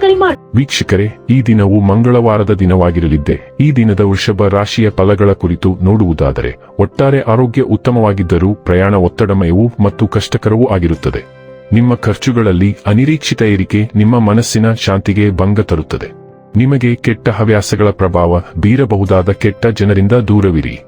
ಕರೆ ಮಾಡಿ ವೀಕ್ಷಕರೇ, ಈ ದಿನವು ಮಂಗಳವಾರದ ದಿನವಾಗಿರಲಿದ್ದೆ. ಈ ದಿನದ ವೃಷಭ ರಾಶಿಯ ಫಲಗಳ ಕುರಿತು ನೋಡುವುದಾದರೆ, ಒಟ್ಟಾರೆ ಆರೋಗ್ಯ ಉತ್ತಮವಾಗಿದ್ದರೂ ಪ್ರಯಾಣ ಒತ್ತಡಮಯವೂ ಮತ್ತು ಕಷ್ಟಕರವೂ ಆಗಿರುತ್ತದೆ. ನಿಮ್ಮ ಖರ್ಚುಗಳಲ್ಲಿ ಅನಿರೀಕ್ಷಿತ ಏರಿಕೆ ನಿಮ್ಮ ಮನಸ್ಸಿನ ಶಾಂತಿಗೆ ಭಂಗ ತರುತ್ತದೆ. ನಿಮಗೆ ಕೆಟ್ಟ ಹವ್ಯಾಸಗಳ ಪ್ರಭಾವ ಬೀರಬಹುದಾದ ಕೆಟ್ಟ ಜನರಿಂದ ದೂರವಿರಿ.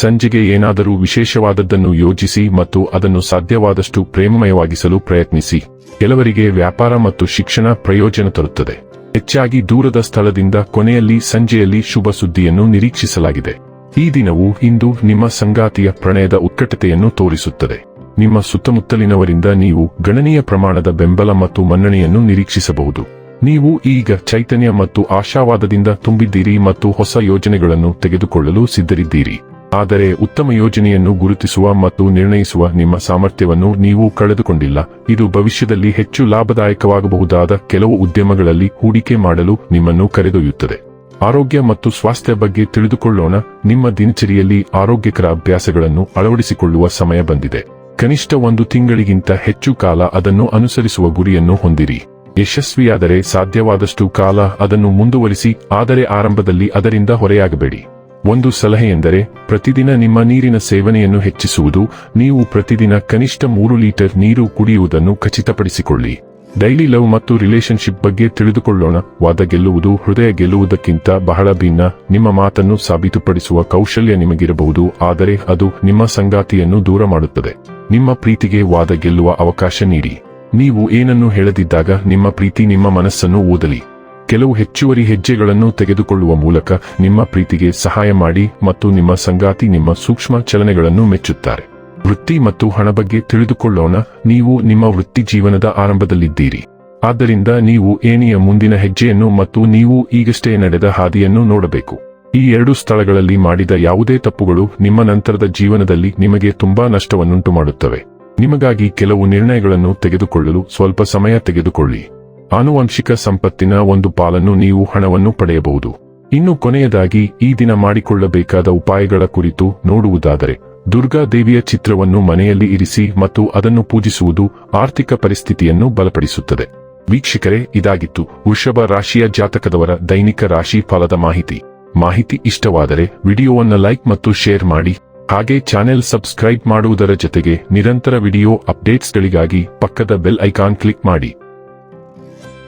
ಸಂಜೆಗೆ ಏನಾದರೂ ವಿಶೇಷವಾದದ್ದನ್ನು ಯೋಜಿಸಿ ಮತ್ತು ಅದನ್ನು ಸಾಧ್ಯವಾದಷ್ಟು ಪ್ರೇಮಮಯವಾಗಿಸಲು ಪ್ರಯತ್ನಿಸಿ. ಕೆಲವರಿಗೆ ವ್ಯಾಪಾರ ಮತ್ತು ಶಿಕ್ಷಣ ಪ್ರಯೋಜನ ತರುತ್ತದೆ. ಹೆಚ್ಚಾಗಿ ದೂರದ ಸ್ಥಳದಿಂದ ಕೊನೆಯಲ್ಲಿ ಸಂಜೆಯಲ್ಲಿ ಶುಭ ಸುದ್ದಿಯನ್ನು ನಿರೀಕ್ಷಿಸಲಾಗಿದೆ. ಈ ದಿನವು ಇಂದು ನಿಮ್ಮ ಸಂಗಾತಿಯ ಪ್ರಣಯದ ಉತ್ಕಟತೆಯನ್ನು ತೋರಿಸುತ್ತದೆ. ನಿಮ್ಮ ಸುತ್ತಮುತ್ತಲಿನವರಿಂದ ನೀವು ಗಣನೀಯ ಪ್ರಮಾಣದ ಬೆಂಬಲ ಮತ್ತು ಮನ್ನಣೆಯನ್ನು ನಿರೀಕ್ಷಿಸಬಹುದು. ನೀವು ಈಗ ಚೈತನ್ಯ ಮತ್ತು ಆಶಾವಾದದಿಂದ ತುಂಬಿದ್ದೀರಿ ಮತ್ತು ಹೊಸ ಯೋಜನೆಗಳನ್ನು ತೆಗೆದುಕೊಳ್ಳಲು ಸಿದ್ಧರಿದ್ದೀರಿ. ಆದರೆ ಉತ್ತಮ ಯೋಜನೆಯನ್ನು ಗುರುತಿಸುವ ಮತ್ತು ನಿರ್ಣಯಿಸುವ ನಿಮ್ಮ ಸಾಮರ್ಥ್ಯವನ್ನು ನೀವು ಕಳೆದುಕೊಂಡಿಲ್ಲ. ಇದು ಭವಿಷ್ಯದಲ್ಲಿ ಹೆಚ್ಚು ಲಾಭದಾಯಕವಾಗಬಹುದಾದ ಕೆಲವು ಉದ್ಯಮಗಳಲ್ಲಿ ಹೂಡಿಕೆ ಮಾಡಲು ನಿಮ್ಮನ್ನು ಕರೆದೊಯ್ಯುತ್ತದೆ. ಆರೋಗ್ಯ ಮತ್ತು ಸ್ವಾಸ್ಥ್ಯ ಬಗ್ಗೆ ತಿಳಿದುಕೊಳ್ಳೋಣ. ನಿಮ್ಮ ದಿನಚರಿಯಲ್ಲಿ ಆರೋಗ್ಯಕರ ಅಭ್ಯಾಸಗಳನ್ನು ಅಳವಡಿಸಿಕೊಳ್ಳುವ ಸಮಯ ಬಂದಿದೆ. ಕನಿಷ್ಠ ಒಂದು ತಿಂಗಳಿಗಿಂತ ಹೆಚ್ಚು ಕಾಲ ಅದನ್ನು ಅನುಸರಿಸುವ ಗುರಿಯನ್ನು ಹೊಂದಿರಿ. ಯಶಸ್ವಿಯಾದರೆ ಸಾಧ್ಯವಾದಷ್ಟು ಕಾಲ ಅದನ್ನು ಮುಂದುವರಿಸಿ, ಆದರೆ ಆರಂಭದಲ್ಲಿ ಅದರಿಂದ ಹೊರೆಯಾಗಬೇಡಿ. ಒಂದು ಸಲಹೆ ಎಂದರೆ, ಪ್ರತಿದಿನ ನಿಮ್ಮ ನೀರಿನ ಸೇವನೆಯನ್ನು ಹೆಚ್ಚಿಸುವುದು. ನೀವು ಪ್ರತಿದಿನ ಕನಿಷ್ಠ ಮೂರು ಲೀಟರ್ ನೀರು ಕುಡಿಯುವುದನ್ನು ಖಚಿತಪಡಿಸಿಕೊಳ್ಳಿ. ಡೈಲಿ ಲವ್ ಮತ್ತು ರಿಲೇಶನ್ಶಿಪ್ ಬಗ್ಗೆ ತಿಳಿದುಕೊಳ್ಳೋಣ. ವಾದ ಗೆಲ್ಲುವುದು, ಹೃದಯ ಗೆಲ್ಲುವುದಕ್ಕಿಂತ ಬಹಳ ಭಿನ್ನ. ನಿಮ್ಮ ಮಾತನ್ನು ಸಾಬೀತುಪಡಿಸುವ ಕೌಶಲ್ಯ ನಿಮಗಿರಬಹುದು, ಆದರೆ ಅದು ನಿಮ್ಮ ಸಂಗಾತಿಯನ್ನು ದೂರ ಮಾಡುತ್ತದೆ. ನಿಮ್ಮ ಪ್ರೀತಿಗೆ ವಾದ ಗೆಲ್ಲುವ ಅವಕಾಶ ನೀಡಿ. ನೀವು ಏನನ್ನು ಹೇಳದಿದ್ದಾಗ ನಿಮ್ಮ ಪ್ರೀತಿ ನಿಮ್ಮ ಮನಸ್ಸನ್ನು ಓದಲಿ. ಕೆಲವು ಹೆಚ್ಚುವರಿ ಹೆಜ್ಜೆಗಳನ್ನು ತೆಗೆದುಕೊಳ್ಳುವ ಮೂಲಕ ನಿಮ್ಮ ಪ್ರೀತಿಗೆ ಸಹಾಯ ಮಾಡಿ ಮತ್ತು ನಿಮ್ಮ ಸಂಗಾತಿ ನಿಮ್ಮ ಸೂಕ್ಷ್ಮ ಚಲನೆಗಳನ್ನು ಮೆಚ್ಚುತ್ತಾರೆ. ವೃತ್ತಿ ಮತ್ತು ಹಣ ಬಗ್ಗೆ ತಿಳಿದುಕೊಳ್ಳೋಣ, ನೀವು ನಿಮ್ಮ ವೃತ್ತಿ ಜೀವನದ ಆರಂಭದಲ್ಲಿದ್ದೀರಿ. ಆದ್ದರಿಂದ ನೀವು ಏಣಿಯ ಮುಂದಿನ ಹೆಜ್ಜೆಯನ್ನು ಮತ್ತು ನೀವು ಈಗಷ್ಟೇ ನಡೆದ ಹಾದಿಯನ್ನು ನೋಡಬೇಕು. ಈ ಎರಡು ಸ್ಥಳಗಳಲ್ಲಿ ಮಾಡಿದ ಯಾವುದೇ ತಪ್ಪುಗಳು ನಿಮ್ಮ ನಂತರದ ಜೀವನದಲ್ಲಿ ನಿಮಗೆ ತುಂಬಾ ನಷ್ಟವನ್ನುಂಟು ಮಾಡುತ್ತವೆ ನಿಮಗಾಗಿ ಕೆಲವು ನಿರ್ಣಯಗಳನ್ನು ತೆಗೆದುಕೊಳ್ಳಲು ಸ್ವಲ್ಪ ಸಮಯ ತೆಗೆದುಕೊಳ್ಳಿ. ಆನುವಂಶಿಕ ಸಂಪತ್ತಿನ ಒಂದು ಪಾಲನ್ನು ನೀವು ಹಣವನ್ನು ಪಡೆಯಬಹುದು. ಇನ್ನು ಕೊನೆಯದಾಗಿ, ಈ ದಿನ ಮಾಡಿಕೊಳ್ಳಬೇಕಾದ ಉಪಾಯಗಳ ಕುರಿತು ನೋಡುವುದಾದರೆ, ದುರ್ಗಾ ದೇವಿಯ ಚಿತ್ರವನ್ನು ಮನೆಯಲ್ಲಿ ಇರಿಸಿ ಮತ್ತು ಅದನ್ನು ಪೂಜಿಸುವುದು ಆರ್ಥಿಕ ಪರಿಸ್ಥಿತಿಯನ್ನು ಬಲಪಡಿಸುತ್ತದೆ. ವೀಕ್ಷಕರೇ, ಇದಾಗಿತ್ತು ವೃಷಭ ರಾಶಿಯ ಜಾತಕದವರ ದೈನಿಕ ರಾಶಿ ಫಲದ ಮಾಹಿತಿ. ಮಾಹಿತಿ ಇಷ್ಟವಾದರೆ ವಿಡಿಯೋವನ್ನು ಲೈಕ್ ಮತ್ತು ಶೇರ್ ಮಾಡಿ, ಹಾಗೆ ಚಾನೆಲ್ ಸಬ್ಸ್ಕ್ರೈಬ್ ಮಾಡುವುದರ ಜೊತೆಗೆ ನಿರಂತರ ವಿಡಿಯೋ ಅಪ್ಡೇಟ್ಸ್ಗಳಿಗಾಗಿ ಪಕ್ಕದ ಬೆಲ್ ಐಕಾನ್ ಕ್ಲಿಕ್ ಮಾಡಿ.